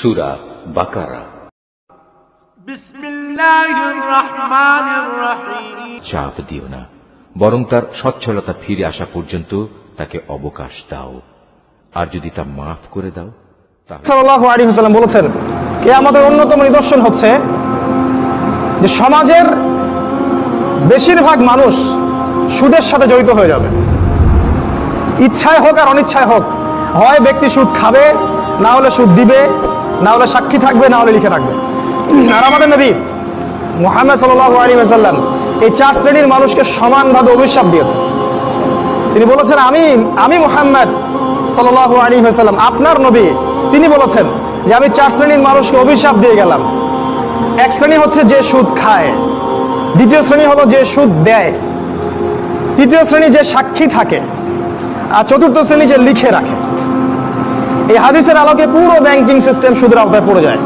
সুরা বাকারা। চাপ দিও না বরং তার সচ্ছলতা ফিরে আসা পর্যন্ত তাকে অবকাশ দাও। আর যদি তা মাফ করে দাও বলেছেন কে আমাদের অন্যতম নিদর্শন হচ্ছে যে সমাজের বেশিরভাগ মানুষ সুদের সাথে জড়িত হয়ে যাবে। ইচ্ছায় হোক আর অনিচ্ছায় হোক হয় ব্যক্তি সুদ খাবে না হলে সুদ দিবে না হলে সাক্ষী থাকবে, না হলে লিখে রাখবে। আর আমাদের নবী মোহাম্মদ সাল্লাহ আলী এই চার শ্রেণির মানুষকে সমানভাবে অভিশাপ দিয়েছে তিনি বলেছেন, আমি আমি মোহাম্মদ সাল্লাহ আলী হাসাল্লাম আপনার নবী। তিনি বলেছেন যে, আমি চার শ্রেণির মানুষকে অভিশাপ দিয়ে গেলাম। এক শ্রেণি হচ্ছে যে সুদ খায়, দ্বিতীয় শ্রেণি হলো যে সুদ দেয়, তৃতীয় শ্রেণি যে সাক্ষী থাকে, আর চতুর্থ শ্রেণি যে লিখে রাখে। এই হাদিসের আলোকে পুরো ব্যাংকিং সিস্টেম সুদের আওতায় পড়ে যায়।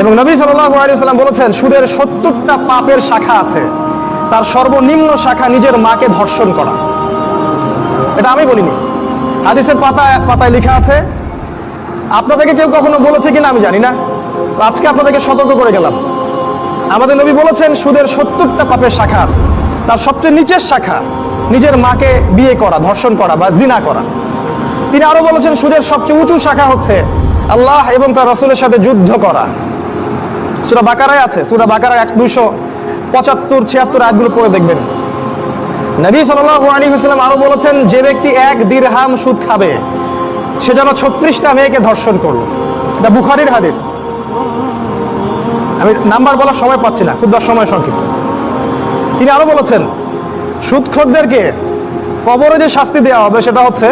এবং নবী সাল্লাম বলেছেন, সুদের সত্তরটা পাপের শাখা আছে। তার সর্বনিম্ন শাখা নিজের মাকে ধর্ষণ করা। এটা আমি বলিনি। হাদিসের পাতায় পাতায় লেখা আছে, আপনাদেরকে কেউ কখনো বলেছে কিনা আমি জানি না। আজকে আপনাদেরকে সতর্ক করে গেলাম। আমাদের নবী বলেছেন, সুদের সত্তরটা পাপের শাখা আছে। তার সবচেয়ে নিচের শাখা, নিজের মাকে বিয়ে করা, ধর্ষণ করা বা জিনা করা। তিনি আরও বলেছেন, সুদের সবচেয়ে উঁচু শাখা হচ্ছে আল্লাহ এবং তার রসুলের সাথে যুদ্ধ করা। সুরা বাকারায় আছে, সুরা বাকারায় এক দুইশো পঁচাত্তর, ছিয়াত্তর আয়াতগুলো পড়ে দেখবেন। নবী সাল্লাল্লাহু আলাইহি ওয়াসাল্লাম আরও বলেছেন, যে ব্যক্তি এক দিরহাম সুদ খাবে, সে যেন ছত্রিশটা মেয়েকে ধর্ষণ করল। এটা বুখারির হাদিস। আমি নাম্বার বলার সময় পাচ্ছি না, খুব সময় সংক্ষিপ্ত। তিনি আরও বলেছেন, সুদখোরদেরকে কবরে যে শাস্তি দেওয়া হবে, সেটা হচ্ছে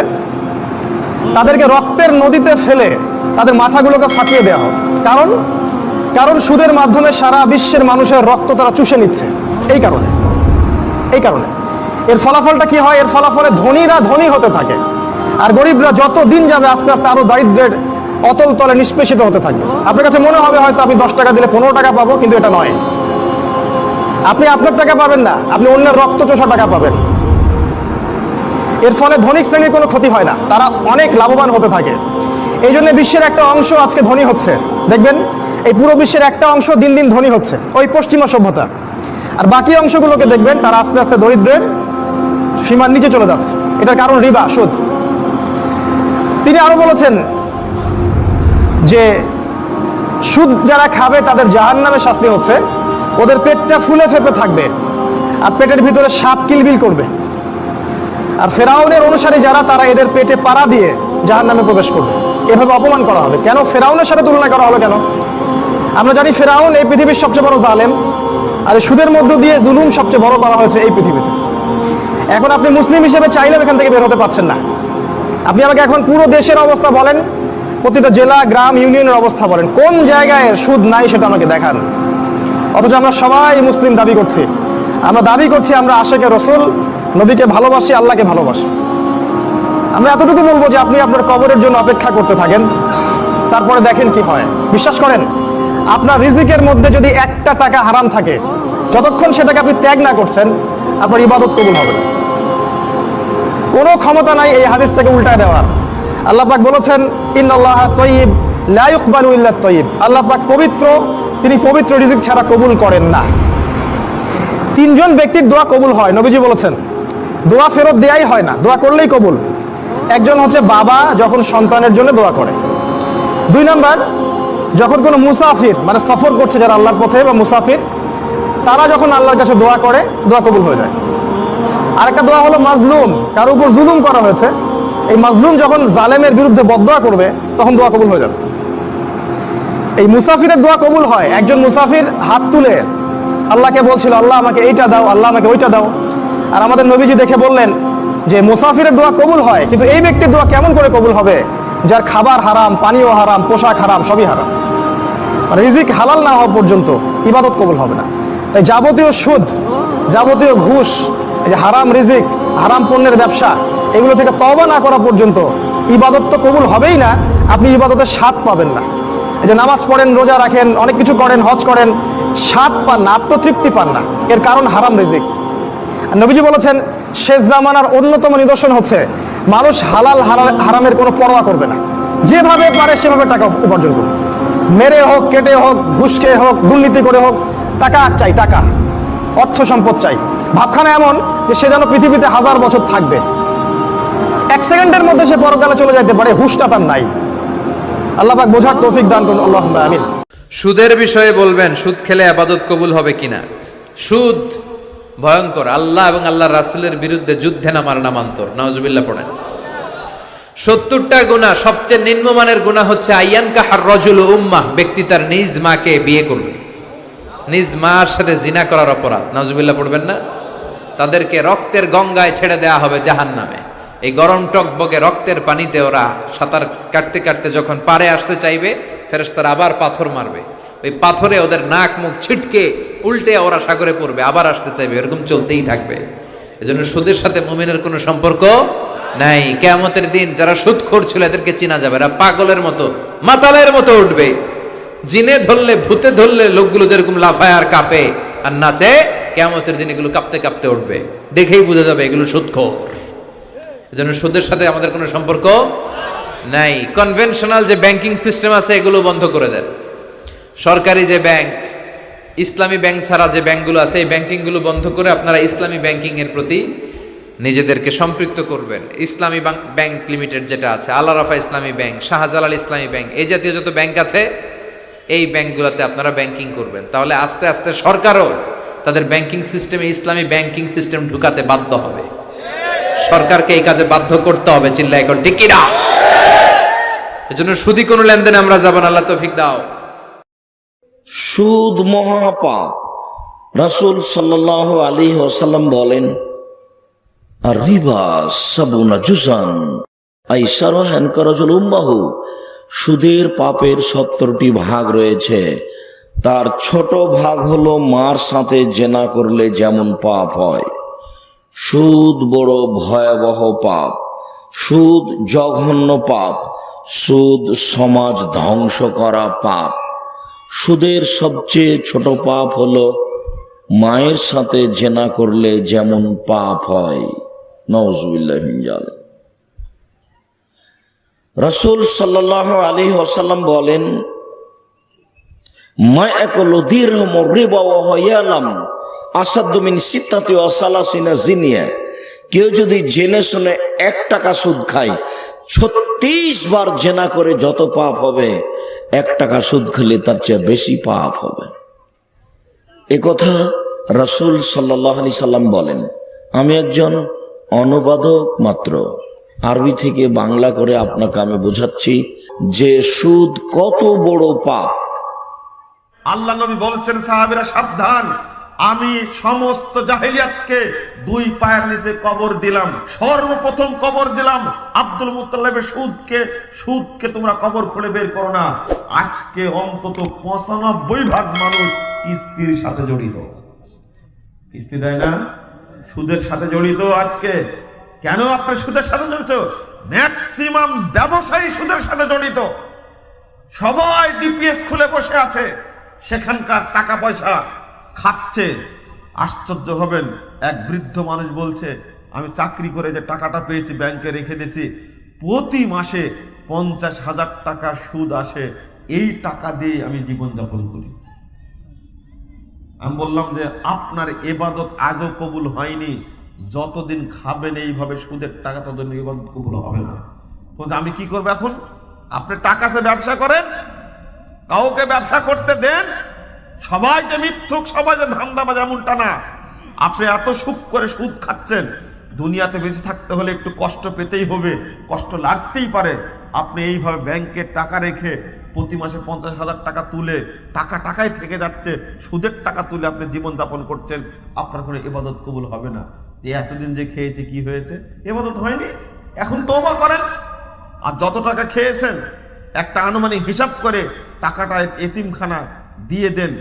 তাদেরকে রক্তের নদীতে ফেলে তাদের মাথাগুলোকে ফাটিয়ে দেওয়া হবে কারণ কারণ সুদের মাধ্যমে সারা বিশ্বের মানুষের রক্ত তারা চুষে নিচ্ছে। এই কারণে। এই কারণে। এর ফলাফলটা কি হয়? এর ফলাফলে ধনীরা ধনী হতে থাকে। আর গরিবরা যত দিন যাবে আস্তে আস্তে আরও দারিদ্রের অতল তলে নিষ্পেষিত হতে থাকবে আপনার কাছে মনে হবে হয়তো আমি দশ টাকা দিলে পনেরো টাকা পাবো, কিন্তু এটা নয়। আপনি আপনার টাকা পাবেন না। আপনি অন্যের রক্ত চোষা টাকা পাবেন। এর ফলে ধনিক শ্রেণির কোনো ক্ষতি হয় না। তারা অনেক লাভবান হতে থাকে। এই জন্য বিশ্বের একটা অংশ আজকে ধনী হচ্ছে। দেখবেন, এই পুরো বিশ্বের একটা অংশ দিন দিন ধনী হচ্ছে, ওই পশ্চিমা সভ্যতা। আর বাকি অংশগুলোকে দেখবেন, তারা আস্তে আস্তে দরিদ্রের সীমার নিচে চলে যাচ্ছে। এটার কারণ রিবা, সুদ। তিনি আরও বলেছেন যে, সুদ যারা খাবে, তাদের জাহান নামে শাস্তি হচ্ছে। ওদের পেটটা ফুলে ফেপে থাকবে। আর পেটের ভিতরে সাপ কিলবিল করবে। আর ফেরাউনের অনুসারী যারা, তারা এদের পেটে পাড়া দিয়ে জাহান নামে প্রবেশ করবে। এভাবে অপমান করা হবে কেন? ফেরাউনের সাথে তুলনা করা হলো কেন? আমরা জানি ফেরাউন এই পৃথিবীর সবচেয়ে বড় জালেম, আর সুদের মধ্য দিয়ে জুলুম সবচেয়ে বড় করা হয়েছে এই পৃথিবীতে। এখন আপনি মুসলিম হিসেবে চাইলেও এখান থেকে বের হতে পারছেন না। আপনি আমাকে এখন পুরো দেশের অবস্থা বলেন, প্রতিটা জেলা, গ্রাম, ইউনিয়নের অবস্থা বলেন। কোন জায়গায় সুদ নাই সেটা আমাকে দেখান। অথচ আমরা সবাই মুসলিম দাবি করছি। আমরা দাবি করছি আমরা আশেকে রসুল নবীকে ভালোবাসি, আল্লাহকে ভালোবাসি। আমরা এতটুকু বলব যে আপনি আপনার কবরের জন্য অপেক্ষা করতে থাকেন। তারপরে দেখেন কি হয়। বিশ্বাস করেন, আপনার রিজিকের মধ্যে যদি একটা টাকা হারাম থাকে, যতক্ষণ সেটাকে আপনি ত্যাগ না করছেন, আপনার ইবাদত কবুল হবে কোনো ক্ষমতা নাই এই হাদিস থেকে উল্টায় দেওয়ার। আল্লাহ পাক বলেছেন, ইন্নাল্লাহ তয়িব, লা ইউকবালু ইল্লা তয়িব। আল্লাহ পাক পবিত্র, তিনি পবিত্র রিজিক ছাড়া কবুল করেন না। তিনজন ব্যক্তির দোয়া কবুল হয়, নবীজি বলেছেন। দোয়া ফেরত দেয়াই হয় না, দোয়া করলেই কবুল। একজন হচ্ছে বাবা যখন সন্তানের জন্য দোয়া করে। দুই নাম্বার, যখন কোনো মুসাফির মানে সফর করছে যারা আল্লাহর পথে বা মুসাফির, তারা যখন আল্লাহর কাছে দোয়া করে, দোয়া কবুল হয়ে যায়। আরেকটা দোয়া হলো মাজলুম, কার উপর জুলুম করা হয়েছে। এই মাজলুম যখন জালেমের বিরুদ্ধে বদোয়া করবে, তখন দোয়া কবুল হয়ে যাবে। এই মুসাফিরের দোয়া কবুল হয়। একজন মুসাফির হাত তুলে আল্লাহকে বলছিল, আল্লাহ আমাকে এইটা দাও, আল্লাহ আমাকে ওইটা দাও। আর আমাদের নবীজি দেখে বললেন যে মুসাফিরের দোয়া কবুল হয়, কিন্তু এই ব্যক্তির দোয়া কেমন করে কবুল হবে? যার খাবার হারাম, পানীয় হারাম, পোশাক হারাম, সবই হারাম। মানে রিজিক হালাল না হওয়া পর্যন্ত ইবাদত কবুল হবে না। তাই যাবতীয় সুদ, যাবতীয় ঘুষ, এই যে হারাম রিজিক, হারাম পণ্যের ব্যবসা, এগুলো থেকে তবা না করা পর্যন্ত ইবাদত তো কবুল হবেই না, আপনি ইবাদতের স্বাদ পাবেন না। এই যে নামাজ পড়েন, রোজা রাখেন, অনেক কিছু করেন, হজ করেন, স্বাদ পান না, আত্মতৃপ্তি পান না। এর কারণ হারাম রিজিক। নবীজি বলেছেন, শেষ জামানার অন্যতম নিদর্শন হচ্ছে, মানুষ হালাল হারা- হারামের কোনো পরোয়া করবে না। যেভাবে পারে সেভাবে টাকা উপার্জন করবে মেরে হোক, কেটে হোক, ঘুষ খেয়ে হোক, দুর্নীতি করে হোক, টাকা চাই, টাকা। অর্থ সম্পদ চাই। ভাবখানা এমন যে সে যেন পৃথিবীতে হাজার বছর থাকবে। এক সেকেন্ডের মধ্যে সে পরকালে চলে যেতে পারে, হুশটা তার নাই। আল্লাহ পাক বোঝার তৌফিক দান করুন আল্লাহ আমিন। সুদের বিষয়ে বলবেন, সুদ খেলে আবাদত কবুল হবে কিনা? সুদ ভয়ঙ্কর। আল্লাহ এবং আল্লাহ রাসুলের বিরুদ্ধে যুদ্ধে নামার নামান্তর। নওয়াজবিল্লাহ পড়েন। সত্তরটা গুণা সবচেয়ে নিম্নমানের গুণা হচ্ছে আইয়ান কাহার রজুল উম্মাহ ব্যক্তি তার নিজ মাকে বিয়ে করবে নিজ মার সাথে জিনা করার অপরাধ। নওয়াজবিল্লাহ পড়বেন না? তাদেরকে রক্তের গঙ্গায় ছেড়ে দেয়া হবে জাহান নামে এই গরম টকবগে রক্তের পানিতে ওরা সাঁতার কাটতে কাটতে যখন পারে আসতে চাইবে, ফেরেশতারা আবার পাথর মারবে। ওই পাথরে ওদের নাক মুখ ছিটকে উল্টে ওরা সাগরে পড়বে, আবার আসতে চাইবে, এরকম চলতেই থাকবে। এজন্য সুদের সাথে মুমিনের কোনো সম্পর্ক নাই। কেয়ামতের দিন যারা সুদখোর ছিল এদেরকে চেনা যাবে এরা পাগলের মতো, মাতালের মতো উঠবে। জিনে ধরলে, ভূতে ধরলে লোকগুলো যেরকম লাফায় আর কাঁপে আর নাচে, কেয়ামতের দিন এগুলো কাঁপতে কাঁপতে উঠবে। দেখেই বোঝা যাবে এগুলো সুদখোর। এজন্য সুদের সাথে আমাদের কোনো সম্পর্ক নাই। কনভেনশনাল যে ব্যাংকিং সিস্টেম আছে, এগুলো বন্ধ করে দেন। সরকারি যে ব্যাংক, ইসলামী ব্যাংক ছাড়া যে ব্যাংকগুলো আছে, এই ব্যাংকিংগুলো বন্ধ করে আপনারা ইসলামী ব্যাংকিং এর প্রতি নিজেদেরকে সম্পৃক্ত করবেন। ইসলামী ব্যাংক লিমিটেড যেটা আছে আল্লাহ রাফা ইসলামী ব্যাংক, শাহজালাল ইসলামী ব্যাংক, এই জাতীয় যত ব্যাংক আছে, এই ব্যাংকগুলোতে আপনারা ব্যাংকিং করবেন। তাহলে আস্তে আস্তে সরকারও তাদের ব্যাংকিং সিস্টেমে, ইসলামী ব্যাংকিং সিস্টেম ঢুকাতে বাধ্য হবে। সরকারকে এই কাজে বাধ্য করতে হবে চিল্লা এখন ঠিক এজন্য সুদি কোনো লেনদেনে আমরা যাব না, আল্লাহ তৌফিক দাও। সুদ মহাপাপ। রাসূল সাল্লাহ আলী ওসাল্লাম বলেন, আর রিবা সাবুনা জুসান আই সারহান করজল উম্মাহু। সুদের পাপের সত্তরটি ভাগ রয়েছে। তার ছোট ভাগ হলো মার সাথে জেনা করলে যেমন পাপ হয়। সুদ বড় ভয়াবহ পাপ। সুদ জঘন্য পাপ। সুদ সমাজ ধ্বংস করা পাপ। সুদের সবচেয়ে ছোট পাপ হলো মায়ের সাথে জেনা করলে যেমন পাপ হয়। নওজুবিল্লাহ রসুল সাল্লাহ আলী ওসাল্লাম বলেন, মা একল দীর্ঘম রিবা হয়ালাম আসাদ্দমিন সিত্তাতি অসালাসিনা জিনিয়া। কেউ যদি জেনে শুনে এক টাকা সুদ খায়, ছত্রিশ বার জেনা করে যত পাপ হবে এক টাকা সুদ খেলে তার চেয়ে বেশি পাপ হবে। এ কথা রসুল সাল্লাহ আলি সাল্লাম বলেন, আমি একজন অনুবাদক মাত্র। আরবি থেকে বাংলা করে আপনাকে আমি বোঝাচ্ছি যে সুদ কত বড় পাপ। আল্লাহ নবী বলছেন, সাহাবিরা সাবধান। আমি সমস্ত জাহিলিয়াতকে দুই পায়ের নিচে কবর দিলাম। সর্বপ্রথম কবর দিলাম আব্দুল মুত্তালিবের সুদকে। সুদকে তোমরা কবর খুলে বের করো না। আজকে অন্তত পঁচানব্বই ভাগ মানুষ স্ত্রীর সাথে জড়িত। কিস্তি দেয় না? সুদের সাথে জড়িত আজকে। কেন আপনার সুদের সাথে জড়িত? ম্যাক্সিমাম ব্যবসায়ী সুদের সাথে জড়িত। সবাই ডিপিএস খুলে বসে আছে। সেখানকার টাকা পয়সা খাচ্ছে, আশ্চর্য হবেন। এক বৃদ্ধ মানুষ বলছে, আমি চাকরি করে যে টাকাটা পেয়েছি, ব্যাংকে রেখে দিয়েছি, প্রতি মাসে পঞ্চাশ হাজার টাকা সুদ আসে। এই টাকা দিয়ে আমি জীবনযাপন করি। আমি বললাম যে, আপনার এবাদত আজও কবুল হয়নি। যতদিন খাবেন এইভাবে সুদের টাকা, ততদিন এবাদত কবুল হবে না। বলছে, আমি কি করব এখন? আপনি টাকাতে ব্যবসা করেন? কাউকে ব্যবসা করতে দেন? সবাই যে মিথ্যুক, সবাই যে ধান্দাবাজ এমনটা না। আপনি এত সুখ করে সুদ খাচ্ছেন, দুনিয়াতে বেঁচে থাকতে হলে একটু কষ্ট পেতেই হবে, কষ্ট লাগতেই পারে। আপনি এইভাবে ব্যাংকে টাকা রেখে প্রতি মাসে পঞ্চাশ হাজার টাকা তুলে টাকা টাকাই থেকে যাচ্ছে, সুদের টাকা তুলে আপনি জীবন যাপন করছেন, আপনার কোনো এবাদত কবুল হবে না। যে এতদিন যে খেয়েছে, কি হয়েছে? এবাদত হয়নি? এখন তৌবা করেন। আর যত টাকা খেয়েছেন, একটা আনুমানিক হিসাব করে টাকাটা এতিমখানা দিয়ে দেন,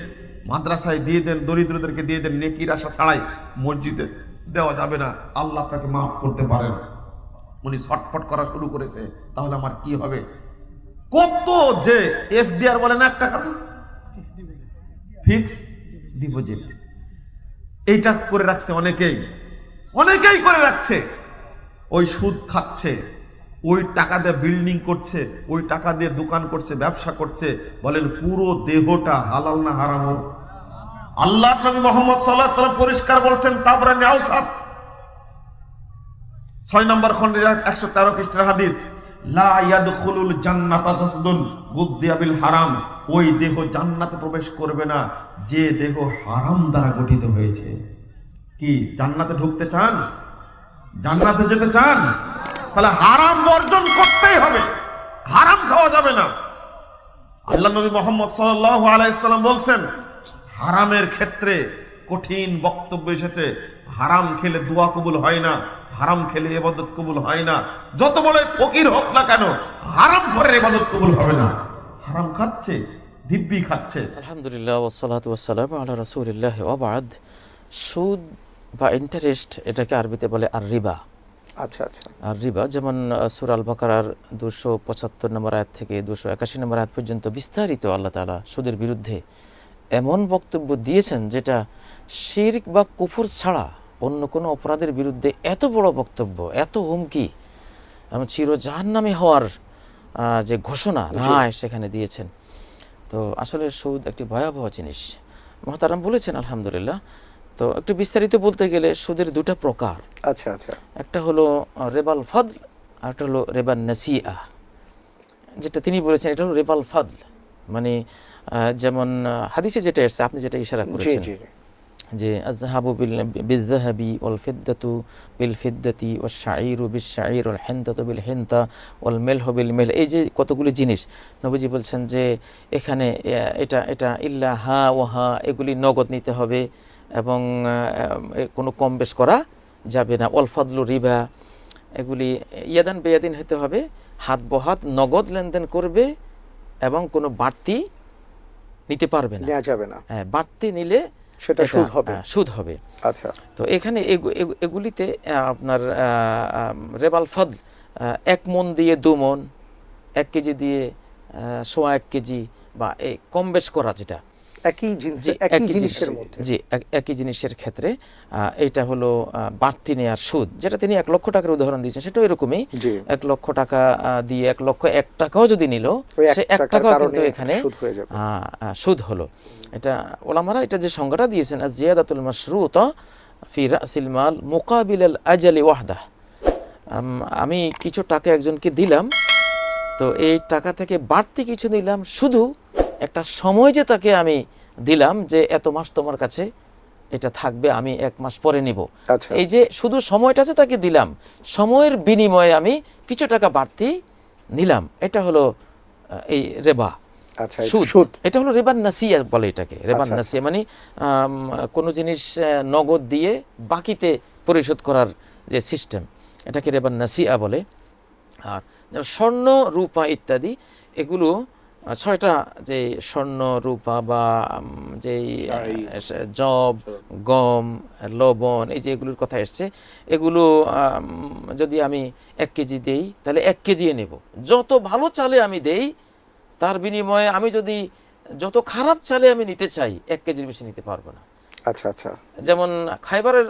মাদ্রাসায় দিয়ে দেন, দরিদ্রদেরকে দিয়ে দেন, নেকির আশা ছাড়াই মসজিদে দেওয়া যাবে না। আল্লাহ আপনাকে মাফ করতে পারেন। উনি ছটফট করা শুরু করেছে, তাহলে আমার কি হবে? কত যে এফডিআর বলে না একটা কাছে ফিক্স ডিপোজিট এইটা করে রাখছে অনেকেই। অনেকেই করে রাখছে। ওই সুদ খাচ্ছে। ওই টাকা দিয়ে বিল্ডিং করছে, ওই টাকা দিয়ে দোকান করছে, ব্যবসা করছে, বলেন পুরো দেহটা হালাল না হারাম? আল্লাহ নবী মোহাম্মদ সাল্লাহ পরিষ্কার বলছেন তারপরে নেওসাদ ছয় নম্বর খন্ডের একশো তেরো পৃষ্ঠের হাদিস হারাম। ওই দেহ জান্নাতে প্রবেশ করবে না, যে দেহ হারাম দ্বারা গঠিত হয়েছে। কি, জান্নাতে ঢুকতে চান? জান্নাতে যেতে চান? তাহলে হারাম বর্জন করতেই হবে। হারাম খাওয়া যাবে না। আল্লাহ নবী মোহাম্মদ সাল্লাল্লাহু আলাইহি সাল্লাম বলছেন, হারামের ক্ষেত্রে কঠিন বক্তব্য এসেছে। হারাম খেলে দোয়া কবুল হয় না, হারাম খেলে এবাদত কবুল হয় না। যত বড় ফকির হোক না কেন, হারাম ঘরের এবাদত কবুল হবে না। হারাম খাচ্ছে, দিব্যি খাচ্ছে। আলহামদুলিল্লাহ সুদ বা ইন্টারেস্ট এটাকে আরবিতে বলে আর রিবা আচ্ছা আচ্ছা। আর রিবা যেমন সুর আল বাকারার দুশো পঁচাত্তর নম্বর আয়াত থেকে দুশো একাশি নম্বর আয়াত পর্যন্ত বিস্তারিত আল্লাহ তালা সুদের বিরুদ্ধে এমন বক্তব্য দিয়েছেন যেটা শির্ক বা কুফুর ছাড়া অন্য কোনো অপরাধের বিরুদ্ধে এত বড় বক্তব্য এত হুমকি এবং চির জাহান্নামী হওয়ার আহ, যে ঘোষণা রায় সেখানে দিয়েছেন। তো আসলে সুদ একটি ভয়াবহ জিনিস। মহতারাম বলেছেন আলহামদুলিল্লাহ তো একটু বিস্তারিত বলতে গেলে সুদের দুটা প্রকার। আচ্ছা আচ্ছা। একটা হলো রেবাল ফদল আর একটা হলো রেবাল নাসিয়া। যেটা তিনি বলেছেন এটা হলো রেবাল ফদল। মানে যেমন হাদিসে যেটা এসছে আপনি যেটা ইশারা করেছেন। যে আজহাবু বিল বিজাহাবি ওয়াল ফিদ্দাতু বিল ফিদ্দাতি ওয়াল শাঈরু বিল শাঈর ওয়াল হিনতাতু বিল হিনতা ওয়াল মেলহু বিল মেল। এই যে কতগুলি জিনিস নবীজি বলছেন যে এখানে এটা এটা ইল্লা হা ও হা এগুলি নগদ নিতে হবে। এবং কোনো কম বেশ করা যাবে না। ওয়াল ফদলু রিবা এগুলি ইয়াদান বেয়াদিন হতে হবে। হাত বহাত নগদ লেনদেন করবে এবং কোনো বাড়তি নিতে পারবে না। নেওয়া যাবে না। হ্যাঁ বাড়তি নিলে সেটা সুদ হবে। হ্যাঁ, সুদ হবে। আচ্ছা। তো এখানে এগু- এগু- এগুলিতে আপনার রেবাল ফদল এক মন দিয়ে দু মন এক কেজি দিয়ে সোয়া এক কেজি বা এই কম বেশ করা যেটা। একই জিনিস একই একই জিনিসের মধ্যে। জি একই জিনিসের ক্ষেত্রে এটা হলো বাড়তি নেওয়ার সুদ যেটা তিনি এক লক্ষ টাকার উদাহরণ দিয়েছেন সেটাও এরকমই। এক লক্ষ টাকা দিয়ে এক লক্ষ এক টাকাও যদি নিল সে এক টাকাও কিন্তু এখানে সুদ হলো। এটা ওলামারা এটা যে সংজ্ঞাটা দিয়েছেন আর জিয়াদাতুল মাশরুতা ফি রাসিল মাল মুকাবিল আল আজালি ওয়াহদা। আমি কিছু টাকা একজনকে দিলাম তো এই টাকা থেকে বাড়তি কিছু নিলাম শুধু একটা সময় যে তাকে আমি দিলাম যে এত মাস তোমার কাছে এটা থাকবে আমি এক মাস পরে নিব। আচ্ছা। এই যে শুধু সময়টা যে তাকে দিলাম সময়ের বিনিময়ে আমি কিছু টাকা বাড়তি নিলাম। এটা হলো এই রেবা। আচ্ছা, এটা সুদ। এটা হলো রেবান নাসিয়া বলে এটাকে। রেবান আচ্ছা, নাসিয়া মানে কোনো জিনিস নগদ দিয়ে বাকিতে পরিশোধ করার যে সিস্টেম এটাকে রেবান নাসিয়া বলে। আর যেমন স্বর্ণ রূপা ইত্যাদি এগুলো ছয়টা যে স্বর্ণ রূপা বা আহ, জব গম লবণ এই যে এগুলোর কথা এসছে এগুলো যদি আমি এক কেজি দেই তাহলে এক কেজি নেব। যত ভালো চালে আমি দেই তার বিনিময়ে আমি যদি যত খারাপ চালে আমি নিতে চাই এক কেজির বেশি নিতে পারব না। আচ্ছা আচ্ছা। যেমন খাইবারের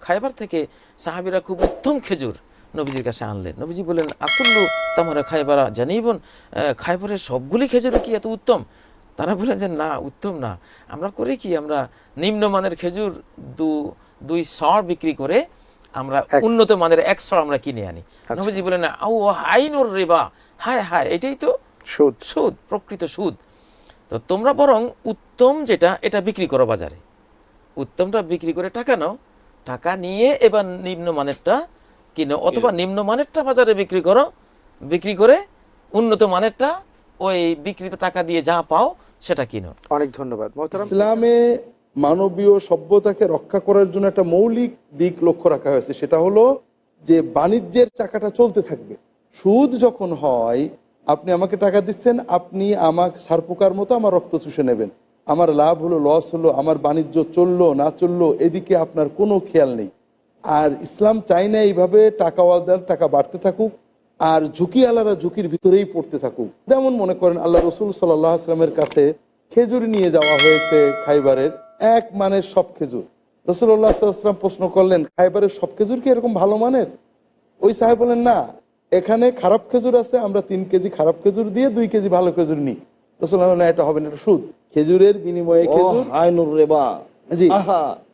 খাইবার থেকে সাহাবিরা খুব উত্তম খেজুর নবীজির কাছে আনলেন। নবীজি বললেন আকুল্লু তামারা খাইবারা জানিই বোন আহ, খাইবারের সবগুলি খেজুর কি এত উত্তম? তারা বললেন যে না উত্তম না। আমরা করি কি? আমরা নিম্নমানের খেজুর দু দুই সর বিক্রি করে আমরা উন্নত মানের এক সর আমরা কিনে আনি। আচ্ছা। নবীজি বললেন আউ হাইনুর রেবা। হায় হায় এটাই তো সুদ। সুদ প্রকৃত সুদ। তো তোমরা বরং উত্তম যেটা এটা বিক্রি করো বাজারে। উত্তমটা বিক্রি করে টাকা নাও। টাকা নিয়ে এবার নিম্নমানেরটা কিনো অথবা নিম্নমানেরটা বাজারে বিক্রি করো বিক্রি করে উন্নত মানেরটা ওই বিক্রিত টাকা দিয়ে যা পাও সেটা কিনো। অনেক ধন্যবাদ। ইসলামে মানবীয় সভ্যতাকে রক্ষা করার জন্য একটা মৌলিক দিক লক্ষ্য রাখা হয়েছে সেটা হলো যে বাণিজ্যের চাকাটা চলতে থাকবে। সুদ যখন হয় আপনি আমাকে টাকা দিচ্ছেন আপনি আমার সারপোকার মতো আমার রক্ত চুষে নেবেন। আমার লাভ হলো লস হলো আমার বাণিজ্য চলল না চলল এদিকে আপনার কোনো খেয়াল নেই। আর ইসলাম চাই না এইভাবে টাকাওয়ালদার টাকা বাড়তে থাকুক আর ঝুঁকি আলারা ঝুঁকির ভিতরেই পড়তে থাকুক। যেমন মনে করেন আল্লাহ রসুল সাল্লাহ আসলামের কাছে খেজুর নিয়ে যাওয়া হয়েছে খাইবারের এক মানের সব খেজুর। রসুল্লাহ সাল্লাম প্রশ্ন করলেন খাইবারের সব খেজুর কি এরকম ভালো মানের? ওই সাহেব বলেন না এখানে খারাপ খেজুর আছে আমরা তিন কেজি খারাপ খেজুর দিয়ে দুই কেজি ভালো খেজুর নিই। রসুল না এটা হবে না এটা সুদ। খেজুরের বিনিময়ে খেজুর রেবা।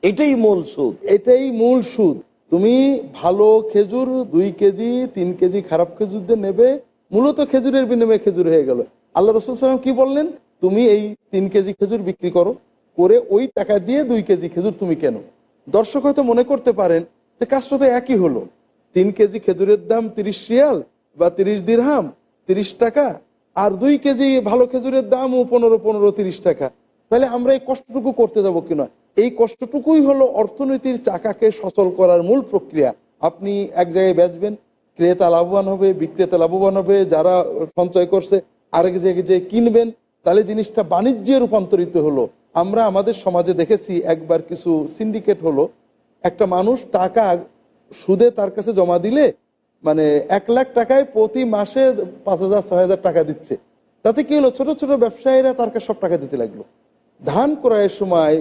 এটাই মূল সুদ। এটাই মূল সুদ। তুমি ভালো খেজুর দুই কেজি তিন কেজি খারাপ খেজুর দিয়ে নেবে মূলত খেজুরের বিনিময়ে খেজুর হয়ে গেল। আল্লাহ রসুল সাল্লাম কি বললেন? তুমি এই তিন কেজি খেজুর বিক্রি করো করে ওই টাকা দিয়ে দুই কেজি খেজুর তুমি কেন। দর্শক হয়তো মনে করতে পারেন যে কাজটা তো একই হলো। তিন কেজি খেজুরের দাম তিরিশ রিয়াল বা তিরিশ দিরহাম তিরিশ টাকা আর দুই কেজি ভালো খেজুরের দামও পনেরো পনেরো তিরিশ টাকা। তাহলে আমরা এই কষ্টটুকু করতে যাব কিনা এই কষ্টটুকুই হলো অর্থনীতির চাকাকে সচল করার মূল প্রক্রিয়া। আপনি এক জায়গায় বেচবেন, ক্রেতা লাভবান হবে, বিক্রেতা লাভবান হবে, যারা সঞ্চয় করছে, আরেক জায়গায় যে কিনবেন, তাহলে জিনিসটা বাণিজ্যে রূপান্তরিত হলো। আমরা আমাদের সমাজে দেখেছি, একবার কিছু সিন্ডিকেট হলো, একটা মানুষ টাকা সুদে তার কাছে জমা দিলে মানে এক লাখ টাকায় প্রতি মাসে পাঁচ হাজার, ছয় হাজার টাকা দিচ্ছে। তাতে কি হলো? ছোট ছোট ব্যবসায়ীরা তার কাছে সব টাকা দিতে লাগল। ধান ক্রয়ের সময়,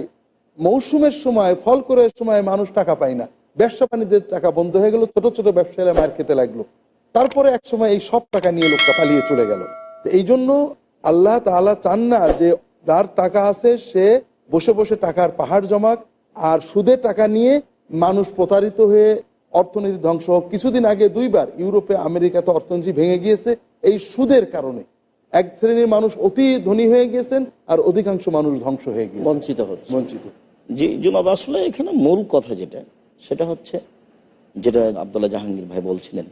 মৌসুমের সময়, ফল ক্রয়ের সময় মানুষ টাকা পায় না। ব্যবসা বাণিজ্যের টাকা বন্ধ হয়ে গেল, ছোট ছোট ব্যবসায়ীরা মার খেতে লাগল। তারপরে এক সময় এই সব টাকা নিয়ে লোকটা পালিয়ে চলে গেল। এই জন্য আল্লাহ তাআলা চান না যে যার টাকা আছে সে বসে বসে টাকার পাহাড় জমাক, আর সুদের টাকা নিয়ে মানুষ প্রতারিত হয়ে অর্থনীতি ধ্বংস হোক। কিছুদিন আগে দুইবার ইউরোপে আমেরিকাতে অর্থনীতি ভেঙে গিয়েছে, এই সুদের কারণে। এক শ্রেণির মানুষ অতি ধনী হয়ে গিয়েছেন আর অধিকাংশ মানুষ ধ্বংস হয়ে গিয়েছে বঞ্চিত হচ্ছে। বঞ্চিত। জি জুনাব আসলে এখানে মূল কথা যেটা সেটা হচ্ছে যেটা আবদুল্লাহ জাহাঙ্গীর ভাই বলছিলেন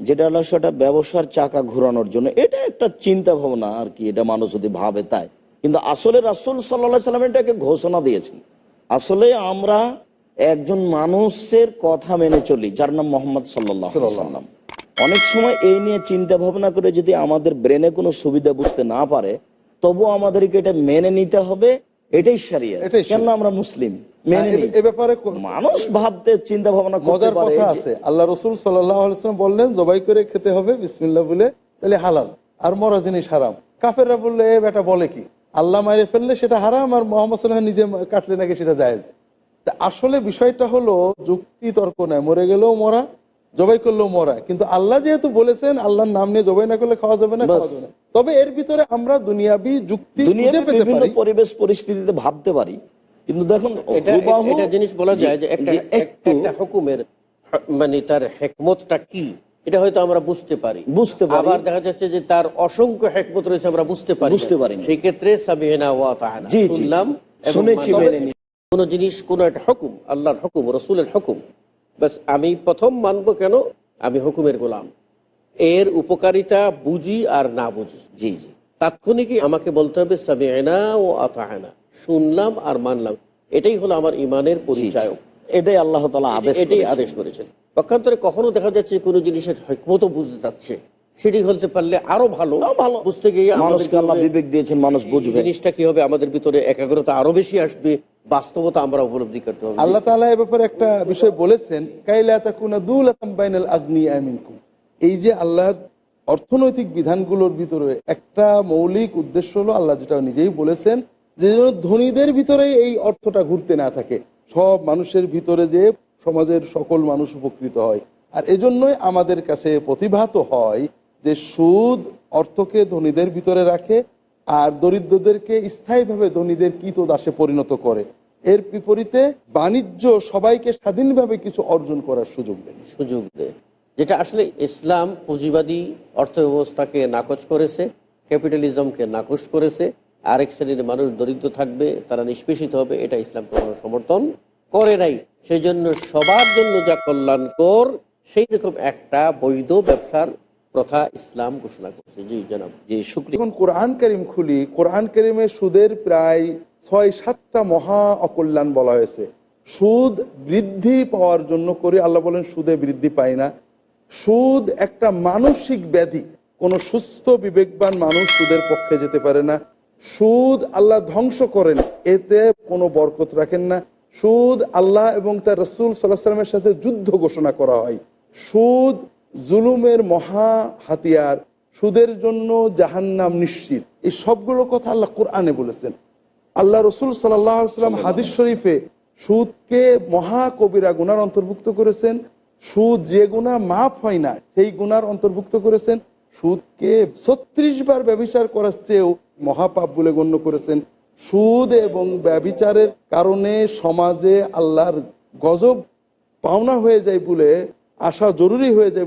যেটা হলো সেটা ব্যবসার চাকা ঘোরানোর জন্য। এটা একটা চিন্তা ভাবনা আর কি এটা মানুষ যদি ভাবে তাই। কিন্তু আসলে রাসুল সাল্লাহ সাল্লাম এটাকে ঘোষণা দিয়েছেন। আসলে আমরা একজন মানুষের কথা মেনে চলি যার নাম মোহাম্মদ সাল্লাহ সাল্লাম। অনেক সময় এই নিয়ে চিন্তা ভাবনা করে যদি আমাদের ব্রেনে কোনো সুবিধা বুঝতে না পারে তবু আমাদেরকে এটা মেনে নিতে হবে এটাই সারিয়া কেন আমরা মুসলিম হ্যাঁ, নিই। এ- এ ব্যাপারে কো- মানুষ ভাবতে চিন্তা ভাবনা মজার কথা আছে। আল্লাহ রসুল সাল্লাম বললেন জবাই করে খেতে হবে বিসমিল্লা বলে তাহলে হালাল। আর মরা জিনিস হারাম। কাফেররা বললে এ বেটা বলে কি? আল্লাহ মাইরে ফেললে সেটা হারাম আর মোহাম্মদ সাল্লাম নিজে কাটলে নাকি সেটা জায়েজ। আসলে বিষয়টা হলো যুক্তি তর্ক নয় মরে গেলেও মরা জবাই করলেও মরা। কিন্তু আল্লাহ যেহেতু বলেছেন আল্লাহর নাম নিয়ে জবাই না করলে খাওয়া যাবে না খাওয়া যাবে না। তবে এর ভিতরে আমরা দুনিয়াবি যুক্তি বিভিন্ন পরিবেশ পরিস্থিতিতে ভাবতে পারি। কিন্তু দেখুন এটা এটা জিনিস বলা যায় যে একটা একটা হুকুমের মানে তার হেকমতটা কি? এটা হয়তো আমরা বুঝতে পারি। বুঝতে পারি। আবার দেখা যাচ্ছে যে তার অসংখ্য হেকমত রয়েছে আমরা বুঝতে পারি বুঝতে পারি সেই ক্ষেত্রে সাবিনা ওয়া জি, শুনলাম শুনেছি। মেনে। কোনো জিনিস কোন একটা হুকুম আল্লাহর হুকুম রসুলের হুকুম বাস আমি প্রথম মানব কেন? আমি হুকুমের গোলাম। এর উপকারিতা বুঝি আর না বুঝি। জি জি। তাৎক্ষণিকই আমাকে বলতে হবে সাবিনা ও আতাহানা শুনলাম আর মানলাম। এটাই হলো আমার ইমানের পরিচয় এটাই আল্লাহ তালা আদেশ এটাই আদেশ করেছেন। পক্ষান্তরে কখনো দেখা যাচ্ছে কোনো জিনিসের হকমতো বুঝতে যাচ্ছে সেটি হতে পারলে আরও ভালো। ভালো। বুঝতে গিয়ে মানুষকে আল্লাহ বিবেক দিয়েছেন মানুষ বুঝবে। জিনিসটা কি হবে? আমাদের ভিতরে একাগ্রতা আরও বেশি আসবে বাস্তবতা আমরা উপলব্ধি করতে হবে। আল্লাহ তাআলা এ ব্যাপারে একটা বিষয় বলেছেন এই যে আল্লাহর অর্থনৈতিক বিধানগুলোর ভিতরে একটা মৌলিক উদ্দেশ্য হলো আল্লাহ যেটা নিজেই বলেছেন যে যেন ধনীদের ভিতরে এই অর্থটা ঘুরতে না থাকে। সব মানুষের ভিতরে যে সমাজের সকল মানুষ উপকৃত হয়। আর এজন্যই আমাদের কাছে প্রতিভাত হয় যে সুদ অর্থকে ধনীদের ভিতরে রাখে আর দরিদ্রদেরকে স্থায়ীভাবে ধনীদের কীত দাসে পরিণত করে। এর বিপরীতে বাণিজ্য সবাইকে স্বাধীনভাবে কিছু অর্জন করার সুযোগ দেয়। সুযোগ দেয়, যেটা আসলে ইসলাম পুঁজিবাদী অর্থ ব্যবস্থাকে নাকচ করেছে, ক্যাপিটালিজমকে নাকচ করেছে। আরেক শ্রেণির মানুষ দরিদ্র থাকবে, তারা নিষ্পেষিত হবে, এটা ইসলাম কখনো সমর্থন করে নাই। সেই জন্য সবার জন্য যা কল্যাণকর সেই রকম একটা বৈধ ব্যবসার প্রথা ইসলাম ঘোষণা করেছে। জি, জানাব। জি, শুক্রিয়া। যখন কোরআন করিম খুলি, কোরআন করিমে সুদের প্রায় ছয়, সাতটা মহা অকল্যাণ বলা হয়েছে। সুদ বৃদ্ধি পাওয়ার জন্য করে আল্লাহ বলেন, সুদে বৃদ্ধি পায় না। সুদ একটা মানসিক ব্যাধি। কোনো সুস্থ, বিবেকবান মানুষ সুদের পক্ষে যেতে পারে না। সুদ আল্লাহ ধ্বংস করেন, এতে কোনো বরকত রাখেন না। সুদ আল্লাহ এবং তার রসুল সাল্লাহ সাল্লামের সাথে যুদ্ধ ঘোষণা করা হয়। সুদ জুলুমের মহা হাতিয়ার সুদের জন্য জাহান্নাম নিশ্চিত। এই সবগুলো কথা আল্লাহ কোরআনে বলেছেন। আল্লাহ রসুল সাল্লাম হাদিস শরীফে সুদকে মহা কবিরা গুনার অন্তর্ভুক্ত করেছেন। সুদ যে গুণা মাফ হয় না সেই গুনার অন্তর্ভুক্ত করেছেন। সুদকে ছত্রিশ বার ব্যবিচার করার চেয়েও মহাপাপ বলে গণ্য করেছেন। সুদ এবং ব্যবিচারের কারণে সমাজে আল্লাহর গজব পাওনা হয়ে যায় বলে আসা জরুরি হয়ে যায়